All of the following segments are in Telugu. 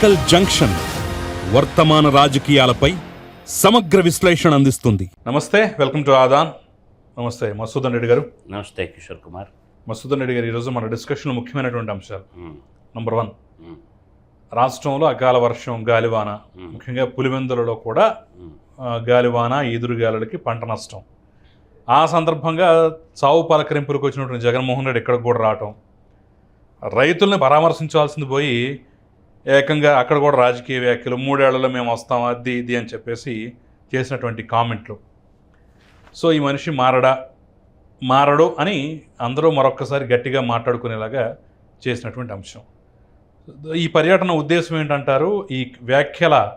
పొలిటికల్ జంక్షన్ వర్తమాన రాజకీయాలపై సమగ్ర విశ్లేషణ అందిస్తుంది. నమస్తే వెల్కమ్ టు ఆదాన్. నమస్తే మసూదన్ రెడ్డి గారు. నమస్తే కిషోర్ కుమార్. మసూదన్ రెడ్డి గారు ఈరోజు మన డిస్కషన్లో ముఖ్యమైనటువంటి అంశాలు. Number one. రాష్ట్రంలో అకాల వర్షం గాలివాన. ముఖ్యంగా పులివెందులలో కూడా గాలివాన ఈదురుగాలులకి పంట నష్టం. ఆ సందర్భంగా చావు పలకరింపులకు వచ్చినటువంటి జగన్మోహన్ రెడ్డి ఇక్కడ కూడా రావటం. రైతుల్ని పరామర్శించాల్సింది పోయి ఏకంగా అక్కడ కూడా రాజకీయ వ్యాఖ్యలు మూడేళ్ళలో మేము వస్తాం అది ఇది అని చెప్పేసి చేసినటువంటి కామెంట్లు. సో ఈ మనిషి మారడా? మారడు అని అందరూ మరొక్కసారి గట్టిగా మాట్లాడుకునేలాగా చేసినటువంటి అంశం. ఈ పర్యటన ఉద్దేశం ఏంటంటారు? ఈ వ్యాఖ్యల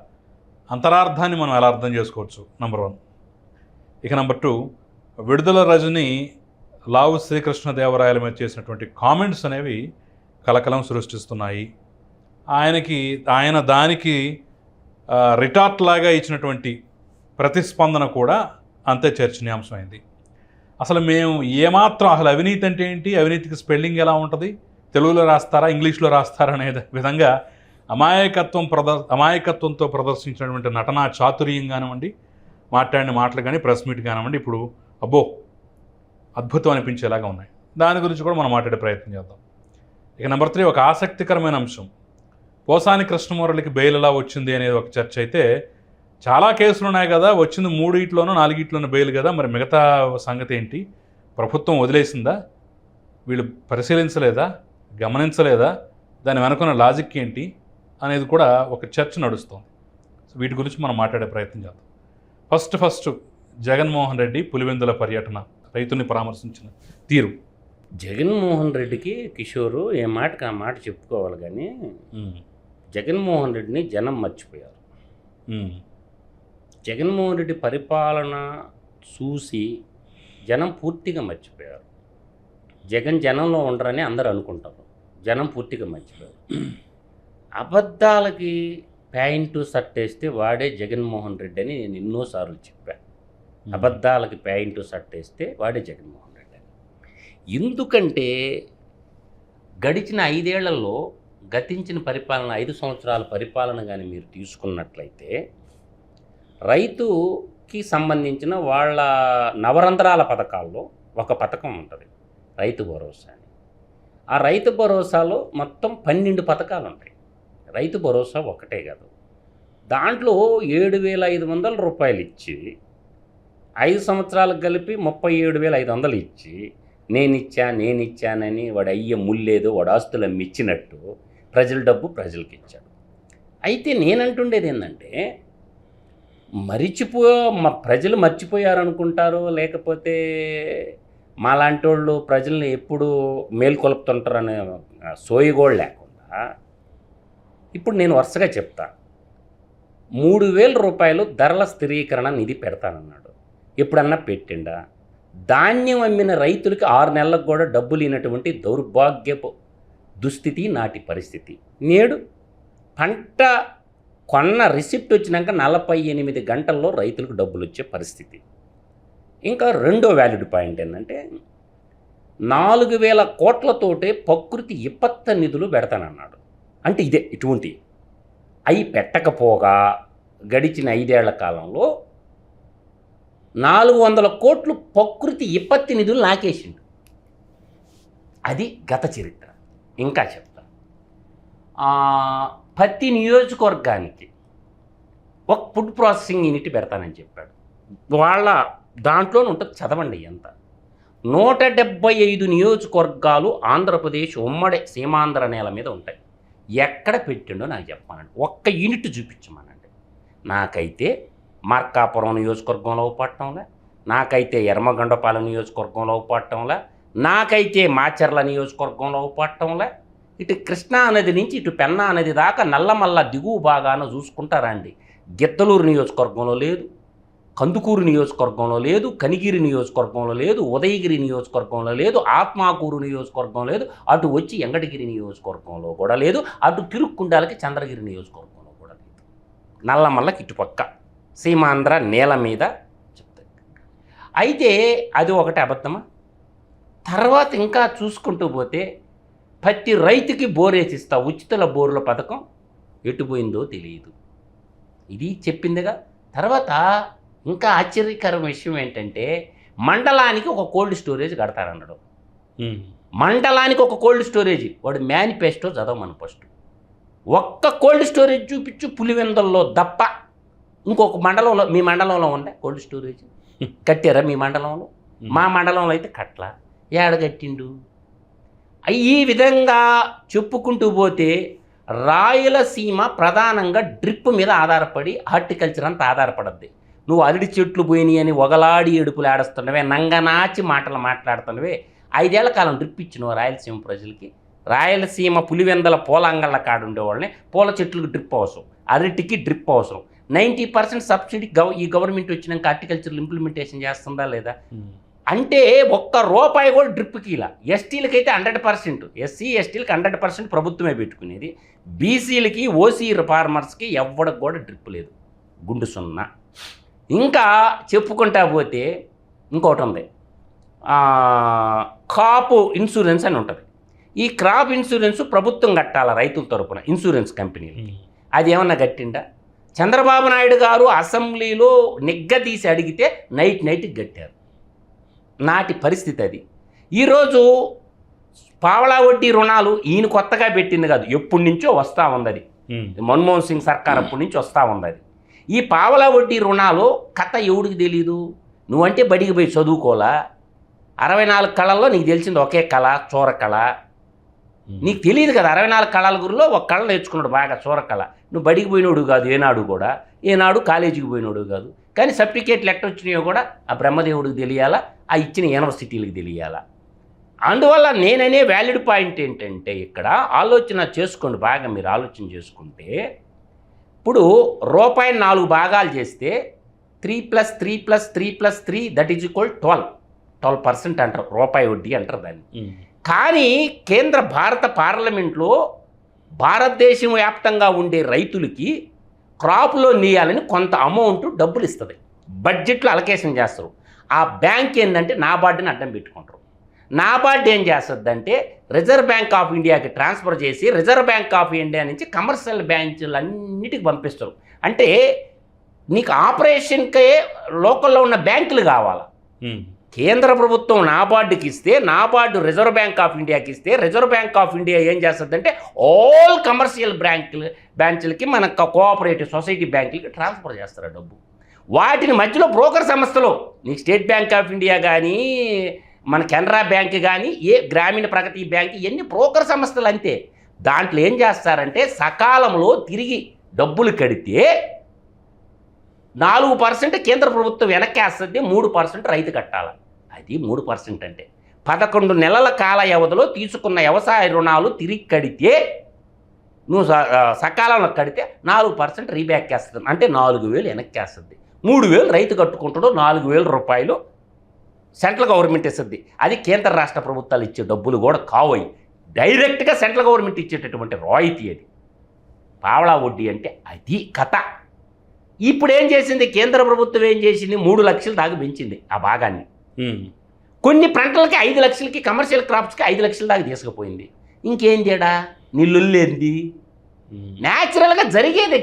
అంతరార్థాన్ని మనం ఎలా అర్థం చేసుకోవచ్చు? నంబర్ వన్ ఇక నెంబర్ టూ విడుదల రజని లావు శ్రీకృష్ణదేవరాయల మీద చేసినటువంటి కామెంట్స్ అనేవి కలకలం సృష్టిస్తున్నాయి. ఆయనకి ఆయన దానికి రిటార్ట్ లాగా ఇచ్చినటువంటి ప్రతిస్పందన కూడా అంతే చర్చనీయాంశమైంది. అసలు మేము ఏమాత్రం అసలు అవినీతి అంటే ఏంటి? అవినీతికి స్పెల్లింగ్ ఎలా ఉంటుంది? తెలుగులో రాస్తారా? ఇంగ్లీష్లో రాస్తారా? అనే విధంగా అమాయకత్వం ప్రదర్ అమాయకత్వంతో ప్రదర్శించినటువంటి నటనా చాతుర్యం కానివ్వండి మాట్లాడిన మాటలు కానీ ప్రెస్ మీట్ కానివ్వండి ఇప్పుడు అబ్బో అద్భుతం అనిపించేలాగా ఉన్నాయి. దాని గురించి కూడా మనం మాట్లాడే ప్రయత్నం చేద్దాం. ఇక నెంబర్ త్రీ ఒక ఆసక్తికరమైన అంశం. పోసాని కృష్ణమురళికి బెయిల్ ఎలా వచ్చింది అనేది ఒక చర్చ అయితే చాలా కేసులు ఉన్నాయి కదా వచ్చింది మూడిట్లోనూ నాలుగిట్లోనూ బెయిల్ కదా మరి మిగతా సంగతి ఏంటి? ప్రభుత్వం వదిలేసిందా? వీళ్ళు పరిశీలించలేదా? గమనించలేదా? దాని వెనుకున్న లాజిక్ ఏంటి? అనేది కూడా ఒక చర్చ నడుస్తుంది. సో వీటి గురించి మనం మాట్లాడే ప్రయత్నం చేద్దాం. ఫస్ట్ ఫస్ట్ జగన్మోహన్ రెడ్డి పులివెందుల పర్యటన రైతుల్ని పరామర్శించిన తీరు. జగన్మోహన్ రెడ్డికి కిషోరు ఏ మాటకి ఆ మాట చెప్పుకోవాలి కానీ జగన్మోహన్ రెడ్డిని జనం మర్చిపోయారు. జగన్మోహన్ రెడ్డి పరిపాలన చూసి జనం పూర్తిగా మర్చిపోయారు. జగన్ జనంలో ఉండరని అందరూ అనుకుంటారు. జనం పూర్తిగా మర్చిపోయారు. అబద్ధాలకి ప్యాంటు షర్ట్ వేస్తే వాడే జగన్మోహన్ రెడ్డి అని నేను ఎన్నోసార్లు చెప్పాను అబద్ధాలకి ప్యాంటు షర్ట్ వేస్తే వాడే జగన్మోహన్ రెడ్డి అని. ఎందుకంటే గడిచిన ఐదేళ్ళలో గతించిన పరిపాలన ఐదు సంవత్సరాల పరిపాలన కానీ మీరు తీసుకున్నట్లయితే రైతుకి సంబంధించిన వాళ్ళ నవరంధ్రాల పథకాల్లో ఒక పథకం ఉంటుంది రైతు భరోసా అని. ఆ రైతు భరోసాలో మొత్తం పన్నెండు పథకాలు ఉంటాయి. రైతు భరోసా ఒకటే కాదు. దాంట్లో ఏడు వేల ఐదు వందల రూపాయలు ఇచ్చి ఐదు సంవత్సరాలకు కలిపి ముప్పై ఏడు వేల ఐదు వందలు ఇచ్చి నేనిచ్చా నేనిచ్చానని నేను ఇచ్చానని వాడు అయ్యే ముల్లేదు వాడు ఆస్తులు అమ్మి ఇచ్చినట్టు ప్రజల డబ్బు ప్రజలకి ఇచ్చాడు. అయితే నేనంటుండేది ఏంటంటే మరిచిపో ప్రజలు మర్చిపోయారనుకుంటారు లేకపోతే మాలాంటి వాళ్ళు ప్రజల్ని ఎప్పుడు మేల్కొలుపుతుంటారనే సోయిగోళ్ళు లేకుండా ఇప్పుడు నేను వరుసగా చెప్తాను మూడు వేల రూపాయలు ధరల స్థిరీకరణ నిధి పెడతానన్నాడు. ఎప్పుడన్నా పెట్టిండా? ధాన్యం అమ్మిన రైతులకి ఆరు నెలలకు కూడా డబ్బులు లేనటువంటి దౌర్భాగ్యపు దుస్థితి నాటి పరిస్థితి. నేడు పంట కొన్న రిసిప్ట్ వచ్చినాక నలభై ఎనిమిది గంటల్లో రైతులకు డబ్బులు వచ్చే పరిస్థితి. ఇంకా రెండో వ్యాలిడ్ పాయింట్ ఏంటంటే నాలుగు వేల కోట్లతోటే ప్రకృతి ఇప్పత్త నిధులు పెడతానన్నాడు. అంటే ఇదే ఇటువంటి. అవి పెట్టకపోగా గడిచిన ఐదేళ్ళ కాలంలో నాలుగు వందల కోట్లు ప్రకృతి విపత్తి నిధులు నాకేసిండు అది గత చరిత్ర. ఇంకా చెప్తా ప్రతి నియోజకవర్గానికి ఒక ఫుడ్ ప్రాసెసింగ్ యూనిట్ పెడతానని చెప్పాడు. వాళ్ళ దాంట్లోనే ఉంటుంది చదవండి ఎంత. నూట డెబ్బై ఐదు నియోజకవర్గాలు ఆంధ్రప్రదేశ్ ఉమ్మడి సీమాంధ్ర నేల మీద ఉంటాయి. ఎక్కడ పెట్టిండో నాకు చెప్పానండి ఒక్క యూనిట్ చూపించమనండి. నాకైతే మార్కాపురం నియోజకవర్గంలో పట్టడంలే నాకైతే ఎర్మగండపాలెం నియోజకవర్గంలో పట్టడంలే నాకైతే మాచర్ల నియోజకవర్గంలో పట్టంలే ఇటు కృష్ణా నది నుంచి ఇటు పెన్నా నది దాకా నల్లమల్ల దిగువ భాగాన చూసుకుంటారండి. గిద్దలూరు నియోజకవర్గంలో లేదు కందుకూరు నియోజకవర్గంలో లేదు కనిగిరి నియోజకవర్గంలో లేదు ఉదయగిరి నియోజకవర్గంలో లేదు ఆత్మాకూరు నియోజకవర్గం లేదు అటు వచ్చి ఎంగటగిరి నియోజకవర్గంలో కూడా లేదు అటు తిరుక్కుండాలకి చంద్రగిరి నియోజకవర్గంలో కూడా లేదు. నల్లమల్లకి ఇటుపక్క సీమాంధ్ర నేల మీద చెప్తాయి అయితే అది ఒకటి అబద్ధమా? తర్వాత ఇంకా చూసుకుంటూ పోతే ప్రతి రైతుకి బోర్ వేసిస్తా ఉచితల బోర్ల పథకం ఎటుపోయిందో తెలియదు. ఇది చెప్పిందిగా. తర్వాత ఇంకా ఆశ్చర్యకరం విషయం ఏంటంటే మండలానికి ఒక కోల్డ్ స్టోరేజ్ కడతారన్నాడు. మండలానికి ఒక కోల్డ్ స్టోరేజ్ వాడు మేనిఫెస్టో చదవమని ఫస్ట్. ఒక్క కోల్డ్ స్టోరేజ్ చూపించు పులివెందల్లో దప్ప. ఇంకొక మండలంలో మీ మండలంలో ఉండే కోల్డ్ స్టోరేజ్. కట్టారా మీ మండలంలో? మా మండలంలో అయితే కట్ల ఏడగట్టిండు? ఈ విధంగా చెప్పుకుంటూ పోతే రాయలసీమ ప్రధానంగా డ్రిప్ మీద ఆధారపడి హార్టికల్చర్ అంతా ఆధారపడద్ది. నువ్వు అరటి చెట్లు పోయినాయి అని ఒగలాడి ఏడుపులు ఆడుస్తున్నవే నంగనాచి మాటలు మాట్లాడుతున్నవే. ఐదేళ్ళ కాలం డ్రిప్ ఇచ్చినవు రాయలసీమ ప్రజలకి. రాయలసీమ పులివెందల పూలంగళ్ళ కాడు ఉండేవాళ్ళని పూల చెట్లకు డ్రిప్ అవసరం అరటికి డ్రిప్ అవసరం. నైంటీ పర్సెంట్ సబ్సిడీ గవ ఈ గవర్నమెంట్ వచ్చినాక హార్టికల్చర్ ఇంప్లిమెంటేషన్ చేస్తుందా లేదా? అంటే ఒక్క రూపాయి కూడా డ్రిప్కి ఇలా. ఎస్టీలకి అయితే హండ్రెడ్ పర్సెంట్. ఎస్సీ ఎస్టీలకి హండ్రెడ్ పర్సెంట్ ప్రభుత్వమే పెట్టుకునేది. బీసీలకి ఓసీ ఫార్మర్స్కి ఎవ్వడికి కూడా డ్రిప్ లేదు. గుండు సున్నా. ఇంకా చెప్పుకుంటా పోతే ఇంకోటి ఉంది. కాపు ఇన్సూరెన్స్ అని ఉంటుంది. ఈ క్రాప్ ఇన్సూరెన్స్ ప్రభుత్వం కట్టాల రైతుల తరపున ఇన్సూరెన్స్ కంపెనీలు. అది ఏమన్నా గట్టిండా చంద్రబాబు నాయుడు గారు అసెంబ్లీలో నిగ్గదీసి అడిగితే నైట్ నైట్ గట్టారు నాటి పరిస్థితి అది. ఈరోజు పావలా వడ్డీ రుణాలు ఈయన కొత్తగా పెట్టింది కాదు ఎప్పటి నుంచో వస్తూ ఉమ్. మన్మోహన్ సింగ్ సర్కార్ అప్పటి నుంచి వస్తూ ఉంది అది ఈ పావలా వడ్డీ రుణాలు కథ ఎవడికి తెలీదు? నువ్వంటే బడికి పోయి చదువుకోలా? అరవై నాలుగు కళల్లో నీకు తెలిసింది ఒకే కళ చోర కళ. నీకు తెలియదు కదా అరవై నాలుగు కళల గురిలో ఒక కళ నేర్చుకున్నాడు బాగా చూరకళ నువ్వు బడికి పోయినోడు కాదు ఏనాడు కూడా. ఏనాడు కాలేజీకి పోయినోడు కాదు. కానీ సర్టిఫికేట్లు ఎట్ట వచ్చినాయో కూడా ఆ బ్రహ్మదేవుడికి తెలియాలా ఆ ఇచ్చిన యూనివర్సిటీలకు తెలియాలా. అందువల్ల నేననే వ్యాలిడ్ పాయింట్ ఏంటంటే ఇక్కడ ఆలోచన చేసుకోండి బాగా మీరు ఆలోచన చేసుకుంటే ఇప్పుడు రూపాయి నాలుగు భాగాలు చేస్తే three plus three plus three plus three that is equal twelve twelve percent అంటారు రూపాయి వడ్డీ అంటారు దాన్ని. కానీ కేంద్ర భారత పార్లమెంట్లో భారతదేశం వ్యాప్తంగా ఉండే రైతులకి క్రాప్లో నీయాలని కొంత అమౌంట్ డబ్బులు ఇస్తుంది బడ్జెట్లో అలకేషన్ చేస్తారు. ఆ బ్యాంక్ ఏంటంటే నాబార్డుని అడ్డం పెట్టుకుంటారు. నాబార్డు ఏం చేస్తుందంటే రిజర్వ్ బ్యాంక్ ఆఫ్ ఇండియాకి ట్రాన్స్ఫర్ చేసి రిజర్వ్ బ్యాంక్ ఆఫ్ ఇండియా నుంచి కమర్షియల్ బ్యాంకులు అన్నిటికి పంపిస్తారు. అంటే నీకు ఆపరేషన్కే లోకల్లో ఉన్న బ్యాంకులు కావాలా? కేంద్ర ప్రభుత్వం నాబార్డుకి ఇస్తే నాబార్డు రిజర్వ్ బ్యాంక్ ఆఫ్ ఇండియాకి ఇస్తే రిజర్వ్ బ్యాంక్ ఆఫ్ ఇండియా ఏం చేస్తుందంటే ఆల్ కమర్షియల్ బ్యాంకులు బ్యాంకులకి మన కోఆపరేటివ్ సొసైటీ బ్యాంకులకి ట్రాన్స్ఫర్ చేస్తారు డబ్బు. వాటిని మధ్యలో బ్రోకర్ సంస్థలు నీకు స్టేట్ బ్యాంక్ ఆఫ్ ఇండియా కానీ మన కెనరా బ్యాంక్ కానీ ఏ గ్రామీణ ప్రగతి బ్యాంక్ ఇవన్నీ బ్రోకర్ సంస్థలు అంతే దాంట్లో ఏం చేస్తారంటే సకాలంలో తిరిగి డబ్బులు కడితే నాలుగు పర్సెంట్ కేంద్ర ప్రభుత్వం వెనక్కేస్తుంది మూడు పర్సెంట్ రైతు కట్టాలి. అది మూడు పర్సెంట్ అంటే. పదకొండు నెలల కాల వ్యవధిలో తీసుకున్న వ్యవసాయ రుణాలు తిరిగి కడితే నువ్వు స- సకాలంలో కడితే నాలుగు పర్సెంట్ రీబ్యాక్ వేస్తుంది అంటే నాలుగు వేలు వెనక్కేస్తుంది. మూడు వేలు రైతు కట్టుకుంటాడు నాలుగు వేల రూపాయలు సెంట్రల్ గవర్నమెంట్ ఇస్తుంది. అది కేంద్ర రాష్ట్ర ప్రభుత్వాలు ఇచ్చే డబ్బులు కూడా కావయి. డైరెక్ట్గా సెంట్రల్ గవర్నమెంట్ ఇచ్చేటటువంటి రాయితీ అది. పావలా వడ్డీ అంటే అది కథ. ఇప్పుడు ఏం చేసింది? కేంద్ర ప్రభుత్వం ఏం చేసింది? మూడు లక్షలు దాకా పెంచింది ఆ భాగాన్ని. కొన్ని పంటలకి ఐదు లక్షలకి కమర్షియల్ క్రాప్స్కి ఐదు లక్షల దాకా తీసుకుపోయింది. ఇంకేం చేయడా నిల్లులేంది. ఉమ్. న్యాచురల్గా జరిగేది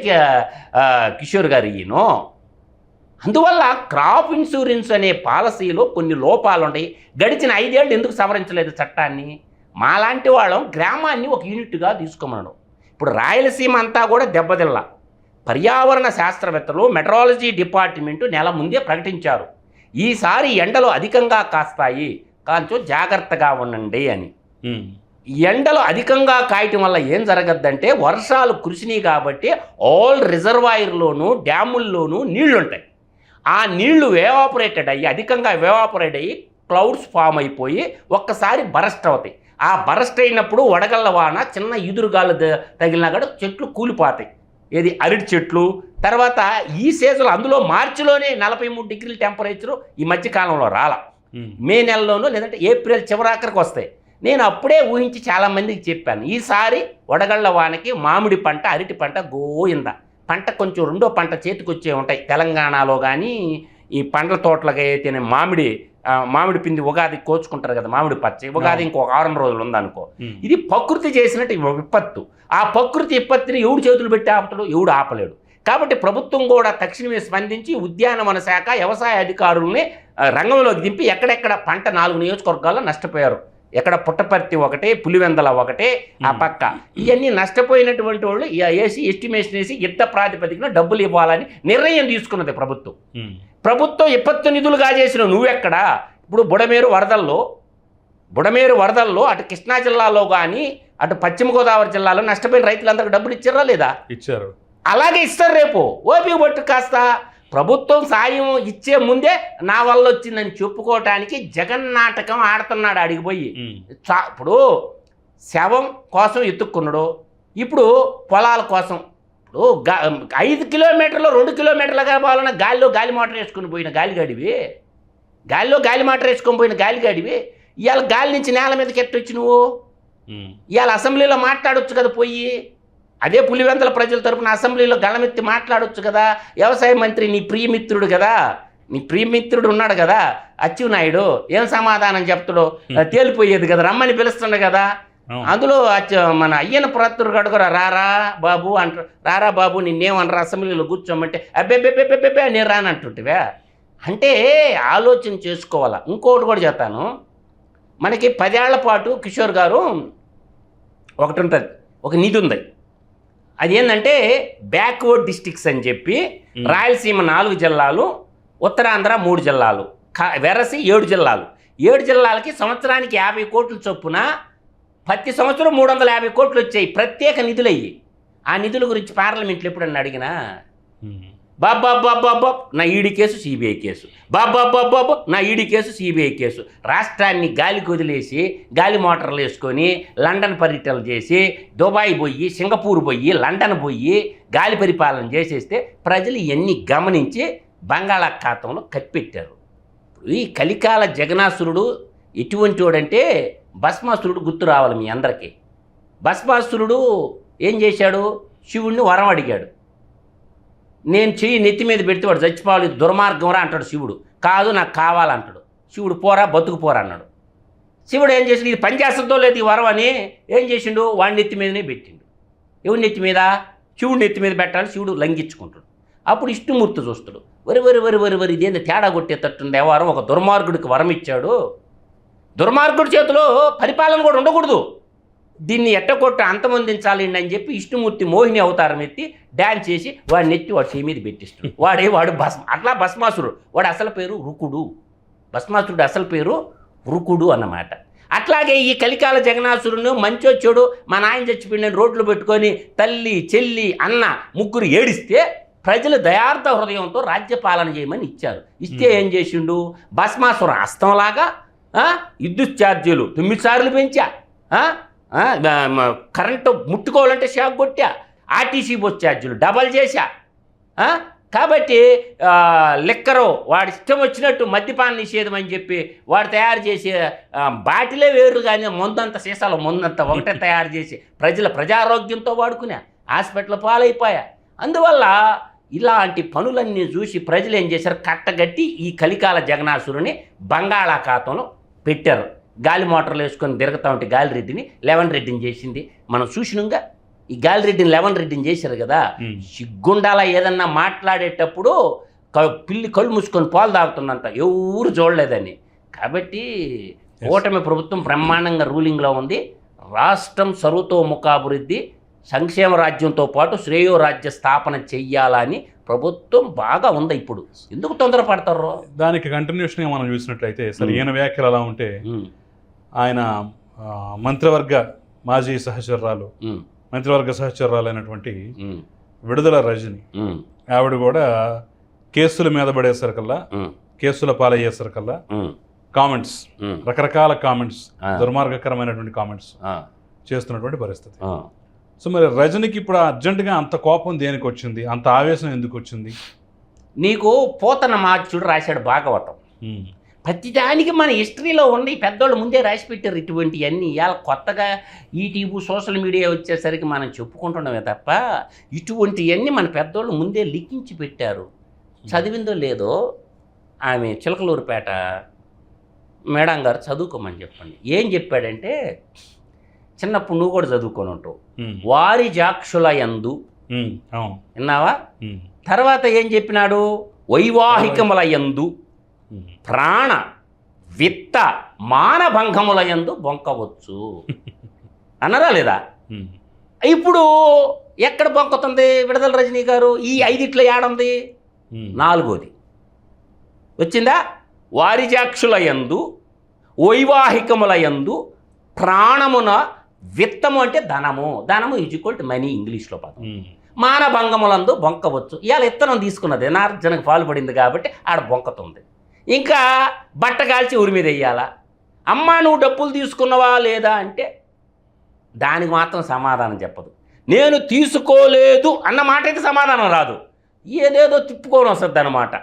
కిషోర్ గారు ఈయన. అందువల్ల క్రాప్ ఇన్సూరెన్స్ అనే పాలసీలో కొన్ని లోపాలు ఉంటాయి గడిచిన ఐదేళ్ళు ఎందుకు సవరించలేదు చట్టాన్ని? మాలాంటి వాళ్ళం గ్రామాన్ని ఒక యూనిట్గా తీసుకోమన్నాడు ఇప్పుడు రాయలసీమ అంతా కూడా దెబ్బతిల్ల పర్యావరణ శాస్త్రవేత్తలు మెట్రాలజీ డిపార్ట్మెంటు నెల ముందే ప్రకటించారు. ఈసారి ఎండలు అధికంగా కాస్తాయి. కాంచో జాగ్రత్తగా ఉండండి అని. ఎండలు అధికంగా కాయటం వల్ల ఏం జరగద్దంటే వర్షాలు కురిసినాయి కాబట్టి ఆల్ రిజర్వాయర్లోను డ్యాముల్లోనూ నీళ్ళు ఉంటాయి ఆ నీళ్ళు వేవాపరేటెడ్ అయ్యి అధికంగా వేవాపరేట్ అయ్యి క్లౌడ్స్ ఫామ్ అయిపోయి ఒక్కసారి బరస్ట్ అవుతాయి. ఆ బరస్ట్ అయినప్పుడు వడగళ్ళ వాన చిన్న ఈదురుగాలు తగిలినా కూడా చెట్లు కూలిపోతాయి. ఏది అరటి చెట్లు తర్వాత ఈ సీజన్లో అందులో మార్చిలోనే నలభై మూడు డిగ్రీల టెంపరేచరు ఈ మధ్యకాలంలో రాల. మే నెలలోనూ లేదంటే ఏప్రిల్ చివరాఖరికి వస్తాయి. నేను అప్పుడే ఊహించి చాలామందికి చెప్పాను ఈసారి వడగళ్ళ వానకి మామిడి పంట అరటి పంట గోయింద. పంట కొంచెం రెండో పంట చేతికి వచ్చే ఉంటాయి తెలంగాణలో కానీ ఈ పండ్ల తోటలకి అయితేనే మామిడి మామిడి పిండి ఉగాది కోచుకుంటారు కదా మామిడి పచ్చ ఉగాది ఇంకొక వారం రోజులు ఉందనుకో. ఇది ప్రకృతి చేసినట్టు విపత్తు. ఆ ప్రకృతి విపత్తిని ఎవడు చేతులు పెట్టి ఆపుతాడు ఎవడు ఆపలేడు. కాబట్టి ప్రభుత్వం కూడా తక్షణమే స్పందించి ఉద్యానవన శాఖ వ్యవసాయ అధికారుల్ని రంగంలోకి దింపి ఎక్కడెక్కడ పంట నాలుగు నియోజకవర్గాల్లో నష్టపోయారు. ఎక్కడ పుట్టపర్తి ఒకటే పులివెందల ఒకటే ఆ. పక్క. ఇవన్నీ నష్టపోయినటువంటి వాళ్ళు వేసి ఎస్టిమేషన్ వేసి యుద్ధ ప్రాతిపదికన డబ్బులు ఇవ్వాలని నిర్ణయం తీసుకున్నది ప్రభుత్వం. ప్రభుత్వం విపత్తు నిధులుగా చేసిన నువ్వెక్కడా? ఇప్పుడు బుడమేరు వరదల్లో బుడమేరు వరదల్లో అటు కృష్ణా జిల్లాలో కానీ అటు పశ్చిమ గోదావరి జిల్లాలో నష్టపోయిన రైతులందరికీ డబ్బులు ఇచ్చారా లేదా? ఇచ్చారు. అలాగే ఇస్తారు రేపు. ఓపిక పట్టు కాస్త ప్రభుత్వం సాయం ఇచ్చే ముందే నా వల్ల వచ్చిందని చెప్పుకోవటానికి జగన్ నాటకం ఆడుతున్నాడు అడిగిపోయి. చా ఇప్పుడు శవం కోసం ఎత్తుక్కున్నాడు. ఇప్పుడు పొలాల కోసం. ఇప్పుడు గా ఐదు కిలోమీటర్లు రెండు కిలోమీటర్లు కావాలన్నా గాలిలో గాలి మోటార్ వేసుకుని పోయిన గాలిగాడివి గాలిలో గాలి మోటార్ వేసుకొని పోయిన గాలిగాడివి ఇవాళ గాలి నుంచి నేల మీదకి ఎట్టొచ్చు నువ్వు. ఇవాళ అసెంబ్లీలో మాట్లాడొచ్చు కదా పోయి. అదే పులివెందల ప్రజల తరపున అసెంబ్లీలో గళమెత్తి మాట్లాడొచ్చు కదా. వ్యవసాయ మంత్రి నీ ప్రియమిత్రుడు కదా. నీ ప్రియమిత్రుడు ఉన్నాడు కదా. అచ్చెన్నాయుడు ఏం సమాధానం చెప్తాడు? తేలిపోయేది కదా రమ్మని పిలుస్తుండే కదా. అందులో అచ్చ- మన అయ్యన పురత్తురు గడుగురా రారా బాబు అంటారు రారా బాబు నిన్నేమనరా అసెంబ్లీలో కూర్చోమంటే అబ్బెబ్బెబ్బెబ్బెబ్బే నేను రానంటుంటివే అంటే ఆలోచన చేసుకోవాలా. ఇంకోటి కూడా చెప్తాను. మనకి పదేళ్ళ పాటు కిషోర్ గారు ఒకటి ఉంటుంది ఒక నిధి ఉంది. అది ఏంటంటే బ్యాక్వర్డ్ డిస్టిక్స్ అని చెప్పి. రాయలసీమ నాలుగు జిల్లాలు ఉత్తరాంధ్ర మూడు జిల్లాలు క- వెరసి ఏడు జిల్లాలు ఏడు జిల్లాలకి సంవత్సరానికి యాభై కోట్ల చొప్పున ప్రతి సంవత్సరం మూడు వందల యాభై కోట్లు వచ్చాయి ప్రత్యేక నిధులు అయ్యి ఆ నిధుల గురించి పార్లమెంట్లో ఎప్పుడన్నా అడిగినా. బాబాబాబాబా నా ఈడీ కేసు సిబిఐ కేసు. బాబాబాబాబా నా ఈడీ కేసు సిబిఐ కేసు. రాష్ట్రాన్ని గాలికి వదిలేసి గాలి మోటార్లు వేసుకొని లండన్ పర్యటనలు చేసి దుబాయ్ పోయి సింగపూర్ పోయి లండన్ పోయి గాలి పరిపాలన చేసేస్తే ప్రజలు ఇవన్నీ గమనించి బంగాళాఖాతంలో కప్పెట్టారు. ఈ కలికాల జగనాసురుడు ఎటువంటి వాడంటే భస్మాసురుడు గుర్తు రావాలి మీ అందరికీ. భస్మాసురుడు ఏం చేశాడు? శివుణ్ణి వరం అడిగాడు. నేను చెయ్యి నెత్తి మీద పెడితే వాడు చచ్చిపోవాలి దుర్మార్గం రా అంటాడు శివుడు. కాదు నాకు కావాలంటాడు. శివుడు పోరా బతుకు పోరా అన్నాడు. శివుడు ఏం చేసిండు? ఇది పని చేస్తుందో లేదు ఈ వరం అని ఏం చేసిండు? వాడి నెత్తి మీదనే పెట్టిండు. ఎవరి నెత్తి మీద? శివుడి నెత్తి మీద పెట్టాలి శివుడు లంఘించుకుంటాడు. అప్పుడు ఇష్టమూర్తి చూస్తాడు. వరి వరి వరి వరి వరి ఇదేంది తేడా కొట్టేటట్టుంది వరం ఒక దుర్మార్గుడికి వరం ఇచ్చాడు. దుర్మార్గుడి చేతిలో పరిపాలన కూడా ఉండకూడదు. దీన్ని ఎట్టకొట్ట అంతమొందించాలి అని చెప్పి విష్ణుమూర్తి మోహిని అవతారం ఎత్తి డ్యాన్స్ చేసి వాడిని ఎత్తి వాడి చేయి మీద పెట్టిస్తాడు. వాడే వాడు భస్మ అట్లా భస్మాసురుడు. వాడు అసలు పేరు రుకుడు. భస్మాసురుడు అసలు పేరు రుకుడు అన్నమాట. అట్లాగే ఈ కలికాల జగనాసురుడు మంచో చెడు మా నాయన చచ్చిపోయిన రోడ్లు పెట్టుకొని తల్లి చెల్లి అన్న ముగ్గురు ఏడిస్తే ప్రజలు దయార్థ హృదయంతో రాజ్యపాలన చేయమని ఇచ్చారు. ఇస్తే ఏం చేసిండు? భస్మాసుర అస్తంలాగా విద్యుత్ ఛార్జీలు తొమ్మిది సార్లు పెంచా కరెంటు ముట్టుకోవాలంటే షాక్ కొట్టా. ఆర్టీసీ బస్ ఛార్జీలు డబల్ చేశా. కాబట్టి లిక్కరు వాడి ఇష్టం వచ్చినట్టు మద్యపాన నిషేధం అని చెప్పి వాడు తయారు చేసే బాటిలే వేరు కానీ మందంత సీసాలో మందంత ఒకటే తయారు చేసి ప్రజల ప్రజారోగ్యంతో వాడుకునే హాస్పిటల్ పాలైపోయా. అందువల్ల ఇలాంటి పనులన్నీ చూసి ప్రజలు ఏం చేశారు? కట్టగట్టి ఈ కలికాల జగనాసురుని బంగాళాఖాతంలో పెట్టారు. గాలి మోటార్లు వేసుకొని తిరుగుతా ఉంటే గాలి రెడ్డిని లెవెన్ రెడ్డిని చేసింది. మనం చూసినంగా ఈ గాలి రెడ్డిని లెవెన్ రెడ్డిని చేశారు కదా. సిగ్గుండాల ఏదన్నా మాట్లాడేటప్పుడు పిల్లి కళ్ళు మూసుకొని పాలు తాగుతుందంట. ఎవరు చూడలేదని కాబట్టి కూటమి ప్రభుత్వం బ్రహ్మాండంగా రూలింగ్లో ఉంది. రాష్ట్రం సర్వతోముఖాభివృద్ధి సంక్షేమ రాజ్యంతో పాటు శ్రేయో రాజ్య స్థాపన చెయ్యాలని ప్రభుత్వం బాగా ఉంది ఇప్పుడు. ఎందుకు తొందరపడతారు? దానికి కంటిన్యూషన్గా మనం చూసినట్లయితే సరే. ఈయన వ్యాఖ్యలు అలా ఉంటే ఆయన మంత్రివర్గ మాజీ సహచరురాలు మంత్రివర్గ సహచరురాలు అయినటువంటి విడుదల రజని. ఆవిడ కూడా కేసుల మీద పడేసరికల్లా కేసుల పాలయ్యేసరికల్లా కామెంట్స్ రకరకాల కామెంట్స్ దుర్మార్గకరమైనటువంటి కామెంట్స్ చేస్తున్నటువంటి పరిస్థితి. సో మరి రజనీకి ఇప్పుడు అర్జెంటుగా అంత కోపం దేనికి వచ్చింది? అంత ఆవేశం ఎందుకు వచ్చింది? నీకు పోతన మార్చుడు రాశాడు భాగవతం. ప్రతిదానికి మన హిస్టరీలో ఉండి పెద్దోళ్ళు ముందే రాసి పెట్టారు ఇటువంటివన్నీ. ఇవాళ కొత్తగా ఈటీవీ సోషల్ మీడియా వచ్చేసరికి మనం చెప్పుకుంటున్నామే తప్ప ఇటువంటివన్నీ మన పెద్దోళ్ళు ముందే లిఖించి పెట్టారు. చదివిందో లేదో ఆమె చిలకలూరుపేట మేడం గారు చదువుకోమని చెప్పండి. ఏం చెప్పాడంటే చిన్నప్పుడు నువ్వు కూడా చదువుకొని ఉంటావు వారి జాక్షుల అవును. విన్నావా? తర్వాత ఏం చెప్పినాడు? వైవాహికముల యందు ఉమ్, ప్రాణ విత్త మానభంగముల యందు బొంకవచ్చు. అన్నరా లేదా? ఇప్పుడు ఎక్కడ బొంకుతుంది విడుదల రజనీ గారు? ఈ ఐదిట్లో ఏడుంది. నాలుగోది. వచ్చిందా? వారిజాక్షుల యందు వైవాహికముల యందు ప్రాణమున విత్తము అంటే ధనము. ధనము ఈజ్వల్ టు మనీ ఇంగ్లీష్లో పదం. మానభంగములందు బొంకవచ్చు. ఇవాళ ఇత్తనం తీసుకున్నది. నార్జనకు పాల్పడింది కాబట్టి ఆడ బొంకతుంది. ఇంకా బట్ట కాల్చి ఉరి మీద వెయ్యాలా? అమ్మా నువ్వు డబ్బులు తీసుకున్నవా లేదా అంటే దానికి మాత్రం సమాధానం చెప్పదు. నేను తీసుకోలేదు అన్న మాట అయితే సమాధానం రాదు. ఏదేదో తిప్పుకొని వస్తుంది అన్నమాట.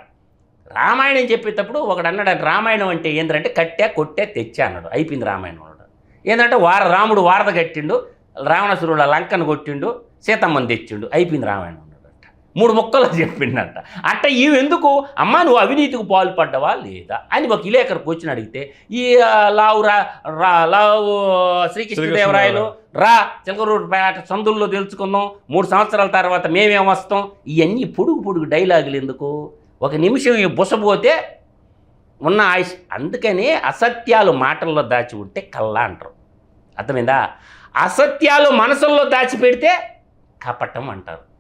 రామాయణం చెప్పేటప్పుడు ఒకడు అన్నాడు రామాయణం అంటే ఏంటంటే కట్టే కొట్టే తెచ్చా అన్నాడు. అయిపోయింది రామాయణం అన్నాడు. ఏంటంటే వార రాముడు వారద కట్టిండు రావణసురుడు లంకను కొట్టిండు సీతమ్మని తెచ్చిండు. అయిపోయింది రామాయణం. మూడు ముక్కలు చెప్పిండట అట్ట ఇవి ఎందుకు? అమ్మా నువ్వు అవినీతికి పాల్పడ్డవా? లేదా? అని ఒక ఇలేకరికి వచ్చిన అడిగితే ఈ లావు రా రా లావు శ్రీకృష్ణదేవరాయలు రా చిలకరూరుపేట సందుల్లో తెలుసుకుందాం. మూడు సంవత్సరాల తర్వాత మేమేం వస్తాం? ఇవన్నీ పొడుగు పొడుగు డైలాగులు ఎందుకు? ఒక నిమిషం ఈ బుసపోతే ఉన్న ఆయుష్. అందుకని అసత్యాలు మాటల్లో దాచి ఉంటే కల్లా అంటారు. అర్థమైందా? అసత్యాలు మనసుల్లో దాచిపెడితే కపటం అంటారు.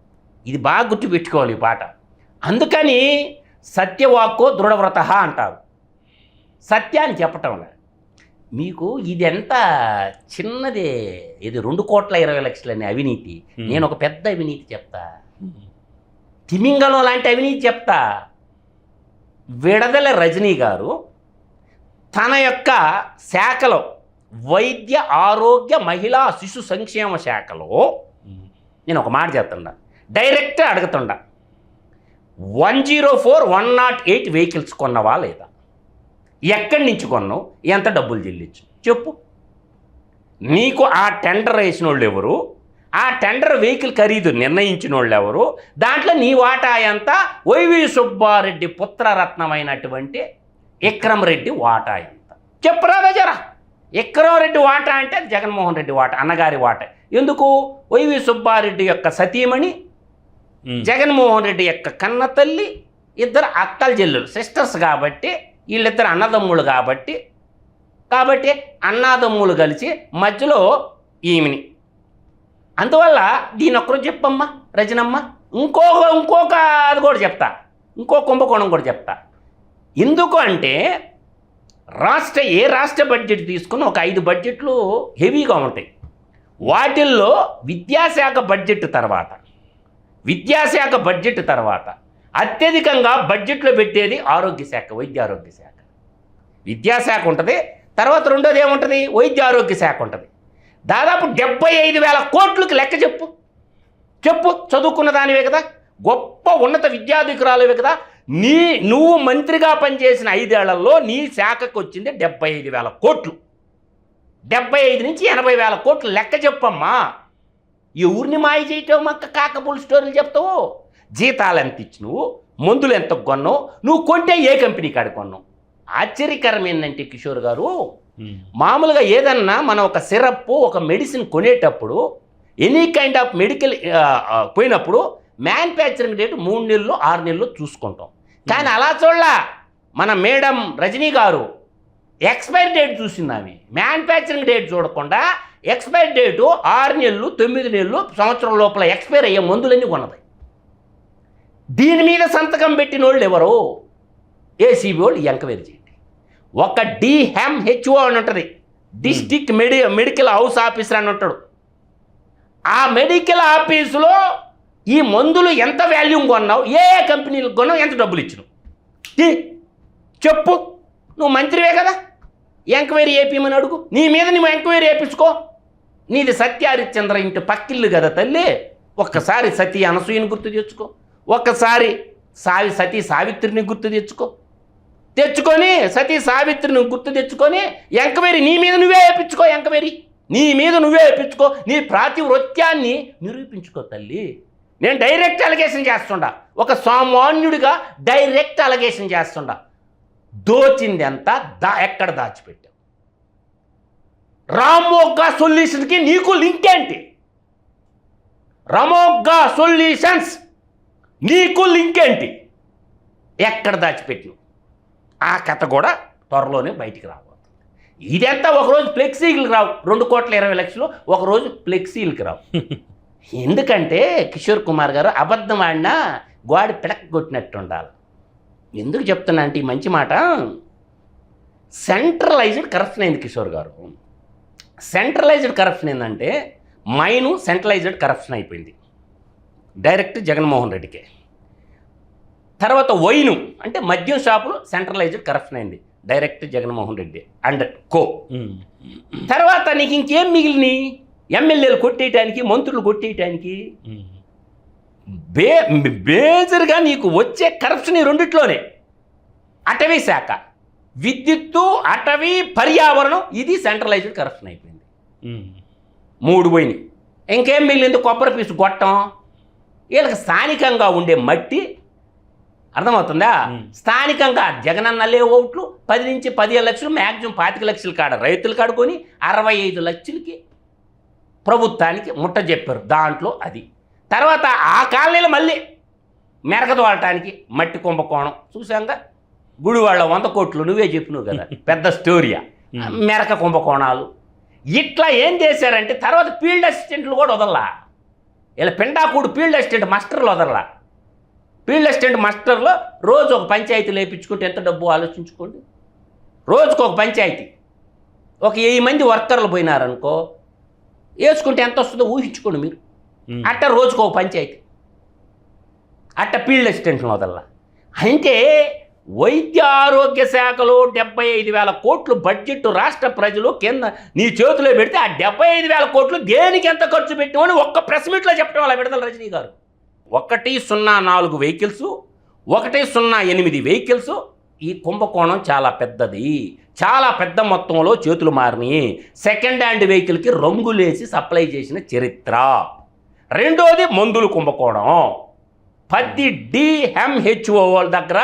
ఇది బాగా గుర్తుపెట్టుకోవాలి ఈ పాట. అందుకని సత్యవాక్కో దృఢవ్రత అంటారు. సత్యాన్ని చెప్పటం లే. మీకు ఇది ఎంత చిన్నదే ఇది రెండు కోట్ల ఇరవై లక్షలని అవినీతి. నేను ఒక పెద్ద అవినీతి చెప్తా. తిమింగలం లాంటి అవినీతి చెప్తా. విడదల రజనీ గారు తన యొక్క శాఖలో వైద్య ఆరోగ్య మహిళా శిశు సంక్షేమ శాఖలో నేను ఒక మాట చెప్తుండా direct అడుగుతుండ. One zero four one not eight vehicles కొన్నవా లేదా? ఎక్కడి నుంచి కొన్నావు? ఎంత డబ్బులు చెల్లించు? చెప్పు. నీకు ఆ టెండర్ వేసిన వాళ్ళు ఎవరు? ఆ టెండర్ వెహికల్ ఖరీదు నిర్ణయించిన వాళ్ళు ఎవరు దాంట్లో నీ వాటా ఎంత? వైవి సుబ్బారెడ్డి పుత్రరత్నమైనటువంటి విక్రమ్ రెడ్డి వాటా ఎంత? చెప్పురా జరా విక్రమ్ రెడ్డి వాటా అంటే అది జగన్మోహన్ రెడ్డి వాటా అన్నగారి వాటా. ఎందుకు? వైవి సుబ్బారెడ్డి యొక్క సతీమణి జగన్మోహన్ రెడ్డి యొక్క కన్న తల్లి ఇద్దరు అక్కల చెల్లెలు సిస్టర్స్ కాబట్టి వీళ్ళిద్దరు అన్నదమ్ములు కాబట్టి కాబట్టి అన్నాదమ్ములు కలిసి మధ్యలో ఈమెని. అందువల్ల దీని ఒక్కరు చెప్పమ్మా రజనమ్మ. ఇంకొక ఇంకొక అది కూడా చెప్తా. ఇంకో కుంభకోణం కూడా చెప్తా. ఎందుకు అంటే రాష్ట్ర ఏ రాష్ట్ర బడ్జెట్ తీసుకుని ఒక ఐదు బడ్జెట్లు హెవీగా ఉంటాయి. వాటిల్లో విద్యాశాఖ బడ్జెట్ తర్వాత విద్యాశాఖ బడ్జెట్ తర్వాత అత్యధికంగా బడ్జెట్లో పెట్టేది ఆరోగ్య శాఖ వైద్య ఆరోగ్య శాఖ విద్యాశాఖ ఉంటుంది తర్వాత రెండోది ఏముంటుంది? వైద్య ఆరోగ్య శాఖ ఉంటుంది. దాదాపు డెబ్బై ఐదు వేల కోట్లకి లెక్క చెప్పు. చెప్పు చదువుకున్న దానివే కదా. గొప్ప ఉన్నత విద్యాధికురాలివే కదా. నీ నువ్వు మంత్రిగా పనిచేసిన ఐదేళ్ళలో నీ శాఖకు వచ్చింది డెబ్బై ఐదు వేల కోట్లు. డెబ్బై ఐదు నుంచి ఎనభై వేల కోట్లు లెక్క చెప్పమ్మా. ఎవరిని మాయ చేయటం మక్క కాకబుల్ స్టోరీలు చెప్తావు? జీతాలు ఎంత ఇచ్చినవు మందులు ఎంత కొన్నావు? నువ్వు కొంటే ఏ కంపెనీ కాడ కొన్నావు? ఆశ్చర్యకరం ఏంటంటే కిషోర్ గారు మామూలుగా ఏదన్నా మనం ఒక సిరప్ ఒక మెడిసిన్ కొనేటప్పుడు ఎనీ కైండ్ ఆఫ్ మెడికల్ పోయినప్పుడు మ్యానుఫ్యాక్చరింగ్ డేట్ మూడు నెలలు ఆరు నెలలు చూసుకుంటాం. కానీ అలా చూడలా మన మేడం రజనీ గారు ఎక్స్పైరీ డేట్ చూసింది ఆమె. మ్యానుఫ్యాక్చరింగ్ డేట్ చూడకుండా ఎక్స్పైరీ డేటు ఆరు నెలలు తొమ్మిది నెలలు సంవత్సరం లోపల ఎక్స్పైర్ అయ్యే మందులన్నీ కొన్నది. దీని మీద సంతకం పెట్టిన వాళ్ళు ఎవరు ఏసీబీ వాళ్ళు ఎంక్వైరీ చేయండి. ఒక డిహెచ్ఓ అని ఉంటుంది. డిస్టిక్ మెడి మెడికల్ హౌస్ ఆఫీసర్ అని ఉంటాడు. ఆ మెడికల్ ఆఫీసులో ఈ మందులు ఎంత వాల్యూమ్ కొన్నావు? ఏ ఏ కంపెనీలకు కొన్నావు? ఎంత డబ్బులు ఇచ్చినావు. చెప్పు. నువ్వు మంత్రివే కదా? ఎంక్వైరీ వేపించమని అడుగు. నీ మీద నువ్వు ఎంక్వైరీ వేయించుకో నీది సత్య హరిశ్చంద్ర ఇంటి పక్కిల్లు కదా తల్లి? ఒక్కసారి సతీ అనసూయని గుర్తు తెచ్చుకో. ఒక్కసారి సావి సతీ సావిత్రిని గుర్తు తెచ్చుకో. తెచ్చుకొని సతీ సావిత్రిని గుర్తు తెచ్చుకొని ఎంక్వైరీ నీ మీద నువ్వే వేయించుకో ఎంక్వైరీ. నీ మీద నువ్వే వేయించుకో నీ ప్రాతివృత్యాన్ని నిరూపించుకో తల్లి. నేను డైరెక్ట్ అలిగేషన్ చేస్తుండా. ఒక సామాన్యుడిగా డైరెక్ట్ అలిగేషన్ చేస్తుండా. దోచింది ఎంత? దా ఎక్కడ దాచిపెట్టావు? రామోగ్గా సొల్యూషన్కి నీకు లింక్ ఏంటి? రమోగ్గా సొల్యూషన్స్ నీకు లింక్ ఏంటి? ఎక్కడ దాచిపెట్టినావు? ఆ కథ కూడా త్వరలోనే బయటికి రాబోతుంది ఇదంతా ఒకరోజు ఫ్లెక్సీలకు రావు. రెండు కోట్ల ఇరవై లక్షలు ఒకరోజు ఫ్లెక్సీలకు రావు. ఎందుకంటే కిషోర్ కుమార్ గారు అబద్ధం ఆడినా గోడి పిడక కొట్టినట్టు ఉండాలి ఎందుకు చెప్తున్నా అంటే ఈ మంచి మాట? సెంట్రలైజ్డ్ కరప్షన్ అయింది కిషోర్ గారు. సెంట్రలైజ్డ్ కరప్షన్ ఏంటంటే మైను సెంట్రలైజ్డ్ కరప్షన్ అయిపోయింది. డైరెక్ట్ జగన్మోహన్ రెడ్డికే. తర్వాత వైను అంటే మద్యం షాపులు సెంట్రలైజ్డ్ కరప్షన్ అయింది. Direct Jaganmohan Reddy and co. తర్వాత నీకు ఇంకేం మిగిలిని? ఎమ్మెల్యేలు కొట్టేయటానికి మంత్రులు కొట్టేయటానికి. బే బేజర్గా నీకు వచ్చే కరప్షన్ ఈ రెండిట్లోనే. అటవీ శాఖ. విద్యుత్తు అటవీ పర్యావరణం ఇది సెంట్రలైజ్డ్ కరప్షన్ అయిపోయింది. మూడు పోయినాయి. ఇంకేం మిగిలింది? కొబ్బరి పీసు గొట్టం. వీళ్ళకి స్థానికంగా ఉండే మట్టి అర్థమవుతుందా. స్థానికంగా జగనన్న ఓట్లు పది నుంచి పదిహేను లక్షలు మ్యాక్సిమం పాతిక లక్షల కాడ రైతులు కాడుకొని అరవై ఐదు లక్షలకి ప్రభుత్వానికి ముట్ట చెప్పారు. దాంట్లో అది. తర్వాత ఆ కాలనీలో మళ్ళీ మెరకదోలటానికి మట్టి కుంభకోణం. చూసాంగా గుడివాళ్ళ వంద కోట్లు నువ్వే చెప్పినావు కదా. పెద్ద స్టోరీయా. మెరక కుంభకోణాలు ఇట్లా ఏం చేశారంటే తర్వాత ఫీల్డ్ అసిస్టెంట్లు కూడా వదలలా. ఇలా పిండాకూడు ఫీల్డ్ అసిస్టెంట్ మాస్టర్లు వదలలా. ఫీల్డ్ అసిస్టెంట్ మాస్టర్లో రోజు ఒక పంచాయతీ లేపించుకుంటే ఎంత డబ్బు ఆలోచించుకోండి. రోజుకు ఒక పంచాయతీ. ఒక వెయ్యి మంది వర్కర్లు పోయినారనుకో వేసుకుంటే ఎంత వస్తుందో ఊహించుకోండి మీరు. అట్ట రోజుకు ఒక పంచాయతీ. అట్ట ఫీల్డ్ అసిస్టెంట్లు వదల్లా. అంటే వైద్య ఆరోగ్య శాఖలో డెబ్బై ఐదు వేల కోట్లు బడ్జెట్ రాష్ట్ర ప్రజలు కింద నీ చేతిలో పెడితే ఆ డెబ్బై ఐదు వేల కోట్లు దేనికి ఎంత ఖర్చు పెట్టామని ఒక్క ప్రెస్ మీట్లో చెప్పడం వల్ల విడుదల రజనీ గారు. ఒకటి సున్నా నాలుగు వెహికల్స్ ఒకటి సున్నా ఎనిమిది వెహికల్స్ ఈ కుంభకోణం చాలా పెద్దది. చాలా పెద్ద మొత్తంలో చేతులు మారినాయి. సెకండ్ హ్యాండ్ వెహికల్కి రంగులేసి సప్లై చేసిన చరిత్ర. రెండోది మందులు కుంభకోణం. పది డిఎంహెచ్ఓ వాళ్ళ దగ్గర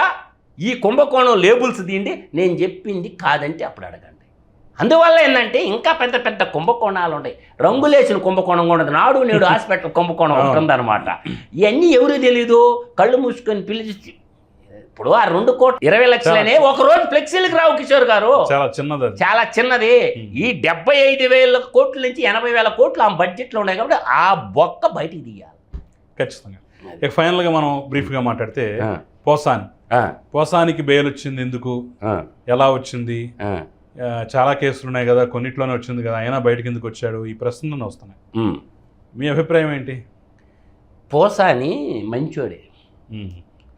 ఈ కుంభకోణం లేబుల్స్ తీయండి నేను చెప్పింది కాదంటే అప్పుడు అడగండి. అందువల్ల ఏంటంటే ఇంకా పెద్ద పెద్ద కుంభకోణాలు ఉంటాయి. రంగులేసిన కుంభకోణం కూడా ఉంది. నాడు నేడు హాస్పిటల్ కుంభకోణం. ఉంటుందన్నమాట. ఇవన్నీ ఎవరు తెలీదు? కళ్ళు మూసుకొని పిలిచి ఇప్పుడు ఆ రెండు కోట్లు ఇరవై లక్షలనే ఒక రోజు ఫ్లెక్సీలకు రావు కిషోర్ గారు. చాలా చిన్నది చాలా చిన్నది. ఈ డెబ్బై ఐదు వేల కోట్ల నుంచి ఎనభై వేల కోట్లు ఆ బడ్జెట్లో ఉన్నాయి కాబట్టి ఆ బొక్క బయటికి తీయాలి. ఖచ్చితంగా. ఇక ఫైనల్గా మనం బ్రీఫ్గా మాట్లాడితే పోసాని. పోసానికి బెయిల్ వచ్చింది ఎందుకు? ఎలా వచ్చింది? చాలా కేసులు ఉన్నాయి కదా కొన్నిట్లోనే వచ్చింది కదా అయినా బయటకు ఎందుకు వచ్చాడు ఈ ప్రశ్నలు వస్తున్నాయి. మీ అభిప్రాయం ఏంటి? పోసాని మంచోడే.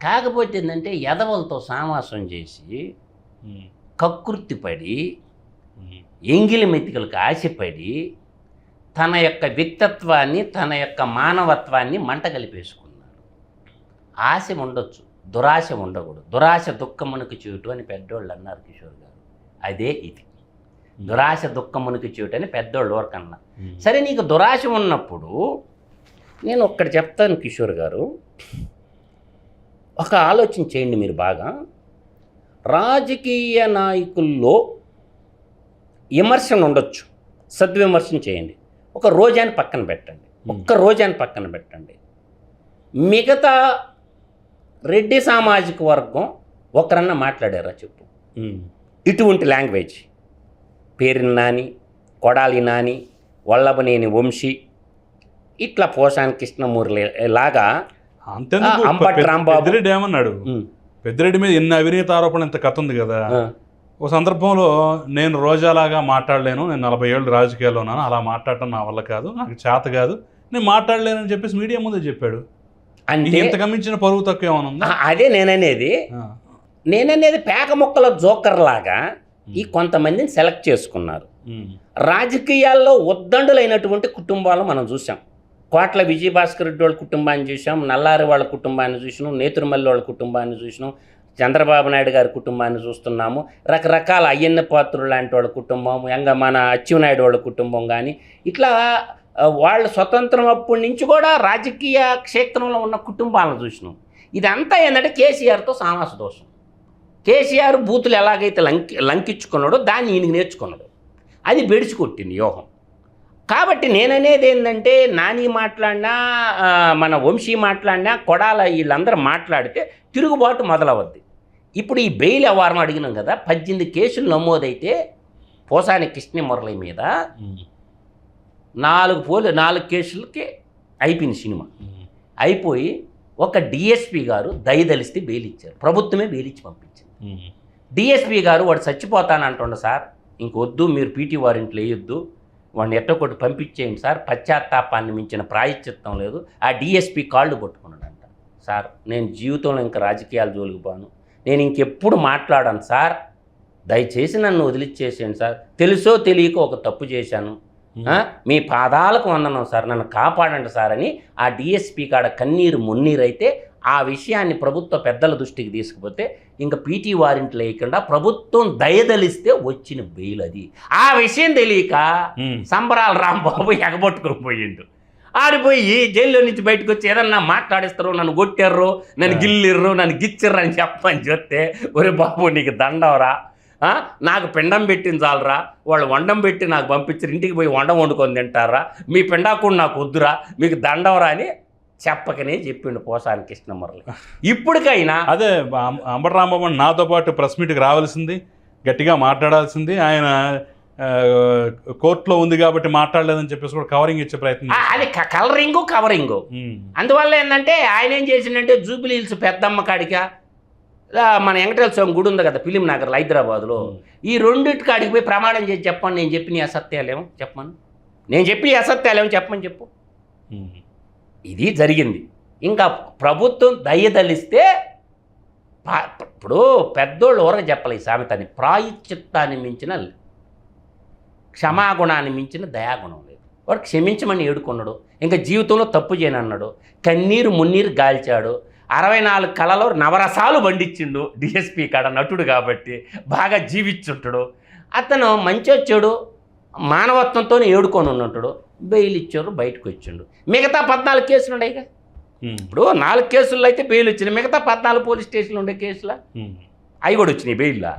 కాకపోతే ఏంటంటే ఎదవలతో సామాసం చేసి. కక్కుర్తి పడి. ఎంగిలి మెతికలకు ఆశపడి తన యొక్క వ్యక్తిత్వాన్ని తన యొక్క మానవత్వాన్ని మంట కలిపేసుకున్నాడు. ఆశ ఉండొచ్చు. దురాశ ఉండకూడదు. దురాశ దుఃఖమునకు చూటు అని పెద్దోళ్ళు అన్నారు కిషోర్ గారు. అదే ఇది. దురాశ దుఃఖమునకు చూటు అని పెద్దోళ్ళు వరకన్నా ఉమ్. సరే నీకు దురాశ ఉన్నప్పుడు నేను ఒక్కటి చెప్తాను కిషోర్ గారు. ఒక ఆలోచన చేయండి మీరు బాగా. రాజకీయ నాయకుల్లో విమర్శన ఉండొచ్చు. సద్విమర్శన చేయండి. ఒక రోజాన్ని పక్కన పెట్టండి. ఒక్క రోజాన్ని పక్కన పెట్టండి. మిగతా రెడ్డి సామాజిక వర్గం ఒకరన్నా మాట్లాడారా చెప్పు. ఇటువంటి లాంగ్వేజ్. పేరిన నాని కొడాలి నాని వల్లభనేని వంశీ ఇట్లా పోషాన్ కృష్ణమూర్తి లాగా అంబటి రాంబాబు. ఏమన్నాడు? పెద్దిరెడ్డి మీద ఎన్ని అవినీతి ఆరోపణలు ఇంత కథ ఉంది కదా? ఒక సందర్భంలో నేను రోజాలాగా మాట్లాడలేను నేను నలభై ఏళ్ళు రాజకీయాల్లో ఉన్నాను అలా మాట్లాడటం నా వల్ల కాదు నాకు చేత కాదు నేను మాట్లాడలేనని చెప్పేసి మీడియా ముందే చెప్పాడు. అంటే పరువు తక్కువ అదే నేననేది. నేననేది పేక మొక్కల జోకర్ లాగా ఈ కొంతమందిని సెలెక్ట్ చేసుకున్నారు. రాజకీయాల్లో ఉద్దండులైనటువంటి కుటుంబాలు మనం చూసాం కోట్ల విజయభాస్కర్ రెడ్డి వాళ్ళ కుటుంబాన్ని చూసాం నల్లారి వాళ్ళ కుటుంబాన్ని చూసినాం నేతురుమల్లి వాళ్ళ కుటుంబాన్ని చూసినాం చంద్రబాబు నాయుడు గారి కుటుంబాన్ని చూస్తున్నాము రకరకాల అయ్యన్న పాత్రులు లాంటి వాళ్ళ కుటుంబం ఇంకా మన అచ్చెన్నాయుడు వాళ్ళ కుటుంబం కానీ ఇట్లా వాళ్ళ స్వతంత్రం అప్పటి నుంచి కూడా రాజకీయ క్షేత్రంలో ఉన్న కుటుంబాలను చూసినాం. ఇదంతా ఏంటంటే కేసీఆర్తో సామాస దోషం. కేసీఆర్ బూతులు ఎలాగైతే లంకి లంకించుకున్నాడో దాన్ని ఈయనకి నేర్చుకున్నాడు. అది బెడిచి కొట్టింది యోహం కాబట్టి నేననేది ఏంటంటే నాని మాట్లాడినా మన వంశీ మాట్లాడినా కొడాల వీళ్ళందరూ మాట్లాడితే తిరుగుబాటు మొదలవద్ది ఇప్పుడు ఈ బెయిల్ వ్యవహారం అడిగినాం కదా పద్దెనిమిది కేసులు నమోదైతే పోసాని కృష్ణ మురళి మీద నాలుగు పోలు నాలుగు కేసులకి అయిపోయింది సినిమా. అయిపోయి ఒక డిఎస్పి గారు దయదలిస్తే బెయిల్ ఇచ్చారు ప్రభుత్వమే బెయిల్ ఇచ్చి పంపించింది డిఎస్పి గారు వాడు చచ్చిపోతానంటుండ సార్ ఇంకొద్దు మీరు పీటీ వారింట్లో వేయొద్దు వాడిని ఎట్టకొట్టు పంపించేయండి సార్ పశ్చాత్తాపాన్ని మించిన ప్రాయశ్చిత్తం లేదు. ఆ డిఎస్పి కాళ్ళు పట్టుకున్నాడంట. సార్ నేను జీవితంలో ఇంకా రాజకీయాలు జోలికి పోను. నేను ఇంకెప్పుడు మాట్లాడాను సార్. దయచేసి నన్ను వదిలిచ్చేసేయండి సార్. తెలుసో తెలియక ఒక తప్పు చేశాను. మీ పాదాలకు వందనం సార్ నన్ను కాపాడండి సార్ అని ఆ డిఎస్పి కాడ కన్నీరు మున్నీరైతే ఆ విషయాన్ని ప్రభుత్వ పెద్దల దృష్టికి తీసుకుపోతే ఇంకా పీటీ వారింట్లో లేకుండా ప్రభుత్వం దయదలిస్తే వచ్చిన బెయిల్ అది ఆ విషయం తెలియక సంబరాల రాంబాబు ఎగబొట్టుకొని పోయిండు. ఆడిపోయి జైల్లో నుంచి బయటకు వచ్చి ఏదన్నా మాట్లాడిస్తారు నన్ను కొట్టారు నన్ను గిల్లిర్రు నన్ను గిచ్చిర్రు అని చెప్పని చెప్తే ఒరే బాబు నీకు దండవరా? నాకు పిండం పెట్టింది చాలరా. వాళ్ళు వండం పెట్టి నాకు పంపించారు. ఇంటికి పోయి వండం వండుకొని తింటారా? మీ పిండాకుడు నాకు వద్దురా. మీకు దండవరా అని చెప్పకనే చెప్పిండు పోసాని కృష్ణమురళి. ఇప్పటికైనా అదే అం- అంబటి రాంబాబు నాతో పాటు ప్రెస్ మీట్కి రావాల్సింది గట్టిగా మాట్లాడాల్సింది. ఆయన కోర్టులో ఉంది కాబట్టి మాట్లాడలేదని చెప్పేసి కూడా కవరింగ్ ఇచ్చే ప్రయత్నం అది కలరింగు కవరింగు. అందువల్ల ఏంటంటే ఆయన ఏం చేసిండంటే జూబిలీ హిల్స్ పెద్దమ్మ కాడిక ఆ, మన వెంకటేశ్వర స్వామి గుడి ఉంది కదా ఫిలిం నగర్ హైదరాబాద్లో. ఈ రెండింటి కాడికి పోయి ప్రమాణం చేసి చెప్పండి నేను చెప్పిన అసత్యాలేమో చెప్పమను. నేను చెప్పి అసత్యాలేమో చెప్పమని చెప్పు. ఇది జరిగింది. ఇంకా ప్రభుత్వం దయ్యదలిస్తే పా- ఇప్పుడు పెద్దోళ్ళు ఊరక చెప్పలే ఈ సామెతని. ప్రాయశ్చిత్తాన్ని మించిన క్షమాగుణాన్ని మించిన దయాగుణం లేదు. వాడు క్షమించమని ఏడుకున్నాడు. ఇంకా జీవితంలో తప్పు చేయనన్నాడు. కన్నీరు మున్నీరు గాల్చాడు. అరవై నాలుగు కళలో నవరసాలు పండించిండు డిఎస్పి కాడ నటుడు కాబట్టి బాగా జీవించుంటాడు. అతను మంచి వచ్చాడు మానవత్వంతో ఏడుకొని ఉన్నట్టు బెయిల్ ఇచ్చారు బయటకు వచ్చిండు మిగతా పద్నాలుగు కేసులు ఉన్నాయి. ఇప్పుడు నాలుగు కేసుల్లో అయితే బెయిల్ వచ్చినాయి మిగతా పద్నాలుగు పోలీస్ స్టేషన్లు ఉండే కేసులా. అవి కూడా వచ్చినాయి బెయిల్లా?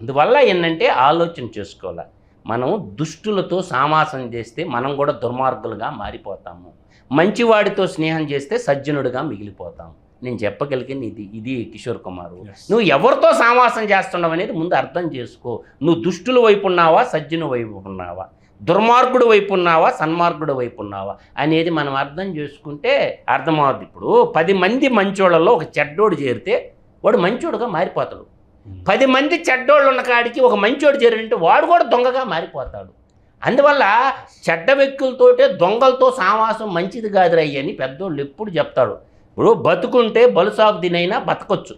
అందువల్ల ఏంటంటే ఆలోచన చేసుకోవాలి. మనం దుష్టులతో సామాసం చేస్తే మనం కూడా దుర్మార్గులుగా మారిపోతాము. మంచివాడితో స్నేహం చేస్తే సజ్జనుడిగా మిగిలిపోతాం. నేను చెప్పగలిగింది ఇది ఇది కిషోర్ కుమారు. నువ్వు ఎవరితో సావాసం చేస్తున్నావు అనేది ముందు అర్థం చేసుకో. నువ్వు దుష్టుల వైపు ఉన్నావా సజ్జన వైపు ఉన్నావా? దుర్మార్గుడు వైపు ఉన్నావా సన్మార్గుడు వైపు ఉన్నావా? అనేది మనం అర్థం చేసుకుంటే అర్థమవుద్ది. ఇప్పుడు పది మంది మంచోళ్ళలో ఒక చెడ్డోడు చేరితే వాడు మంచోడుగా మారిపోతాడు. ఉమ్. పది మంది చెడ్డోళ్ళు ఉన్న కాడికి ఒక మంచోడు చేరింటే వాడు కూడా దొంగగా మారిపోతాడు. అందువల్ల చెడ్డ వ్యక్తులతోటే దొంగలతో సావాసం మంచిది కాదురయ్య అని పెద్దోళ్ళు ఎప్పుడు చెప్తాడు ఇప్పుడు బతుకుంటే బలుసాకు తినైనా బతకొచ్చు.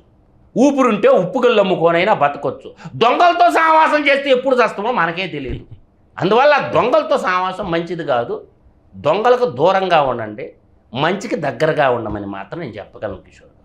ఊపిరుంటే ఉప్పుగల్లు అమ్ముకోనైనా బతకొచ్చు. దొంగలతో సావాసం చేస్తే ఎప్పుడు చస్తామో మనకే తెలియదు. అందువల్ల దొంగలతో సావాసం మంచిది కాదు. దొంగలకు దూరంగా ఉండండి. మంచికి దగ్గరగా ఉండమని మాత్రం నేను చెప్పగలను కిషోర్.